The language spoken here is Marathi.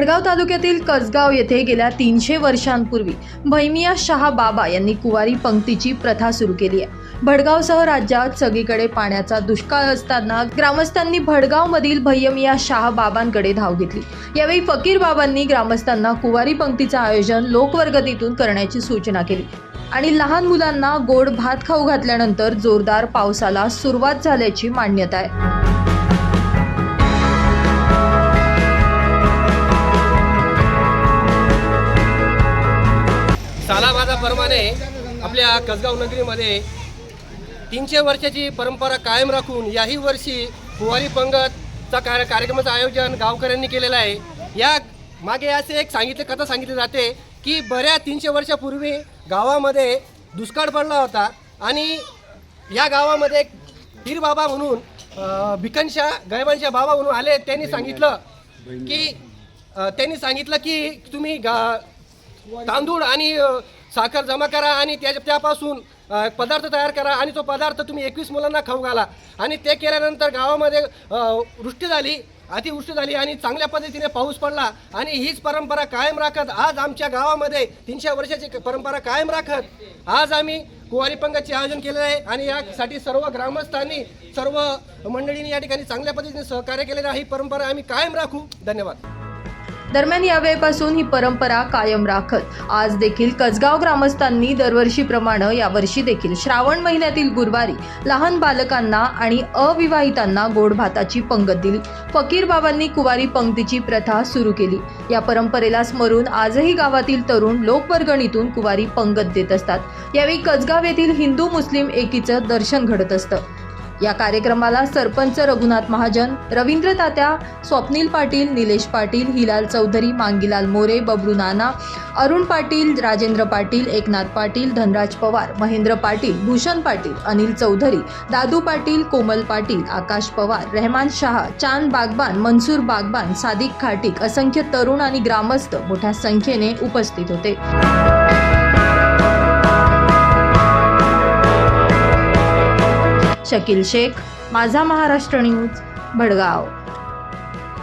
भडगाव तालुक्यातील कसगाव येथे गेल्या तीनशे वर्षांपूर्वी भैमिया शहा बाबा यांनी कुवारी पंक्तीची प्रथा सुरू केली आहे. भडगावसह राज्यात सगळीकडे पाण्याचा दुष्काळ असताना ग्रामस्थांनी भडगावमधील भैयमिया शाह बाबांकडे धाव घेतली. यावेळी फकीर बाबांनी ग्रामस्थांना कुवारी पंक्तीचं आयोजन लोकवर्गतीतून करण्याची सूचना केली आणि लहान मुलांना गोड भात खाऊ घातल्यानंतर जोरदार पावसाला सुरुवात झाल्याची मान्यता आहे. सालाबादाप्रमाणे आपल्या कसगाव नगरीमध्ये तीनशे वर्षाची परंपरा कायम राखून याही वर्षी कुवारी पंगतचा कार्य कार्यक्रमाचं आयोजन गावकऱ्यांनी केलेलं आहे. या मागे असे एक सांगितले कथा सांगितली जाते की बऱ्या तीनशे वर्षापूर्वी गावामध्ये दुष्काळ पडला होता आणि या गावामध्ये एक पीर बाबा म्हणून भिकनशा गैबांशा बाबा म्हणून आले. त्यांनी सांगितलं की त्यांनी सांगितलं की तुम्ही गा तांदूळ आणि साखर जमा करा आणि त्याच्या त्यापासून पदार्थ तयार करा आणि तो पदार्थ तुम्ही एकवीस मुलांना खाऊ घाला. आणि ते केल्यानंतर गावामध्ये वृष्टी झाली अतिवृष्टी झाली आणि चांगल्या पद्धतीने पाऊस पडला आणि हीच परंपरा कायम राखत आज आमच्या गावामध्ये तीनशे वर्षाची परंपरा कायम राखत. आज आम्ही कुवारी पंगाचे आयोजन केलेलं आहे आणि यासाठी सर्व ग्रामस्थांनी सर्व मंडळींनी या ठिकाणी चांगल्या पद्धतीने सहकार्य केलेलं आहे. ही परंपरा आम्ही कायम राखू. धन्यवाद. दरम्यान यावेळेपासून ही परंपरा कायम राखत. आज देखील कसगाव ग्रामस्थांनी दरवर्षीप्रमाणे यावर्षी देखील श्रावण महिन्यातील गुरुवारी लहान बालकांना आणि अविवाहितांना गोड भाताची पंगत दिली. फकीर बाबांनी कुवारी पंक्तीची प्रथा सुरू केली. या परंपरेला स्मरून आजही गावातील तरुण लोकवर्गणीतून कुवारी पंगत देत असतात. यावेळी कसगाव येथील हिंदू मुस्लिम एकीचं दर्शन घडत असतं. या कार्यक्रमाला सरपंच रघुनाथ महाजन रवींद्र तात्या स्वप्नील पाटील निलेश पाटील हिलाल चौधरी मांगीलाल मोरे बबलू नाना अरुण पाटील राजेंद्र पाटील एकनाथ पाटील धनराज पवार महेंद्र पाटील भूषण पाटील अनिल चौधरी दादू पाटील कोमल पाटील आकाश पवार रहमान शाह चांद बागबान मनसूर बागबान सादिक खाटीक असंख्य तरुण आणि ग्रामस्थ मोठ्या संख्येने उपस्थित होते. शकील शेख माझा महाराष्ट्र न्यूज भडगाव.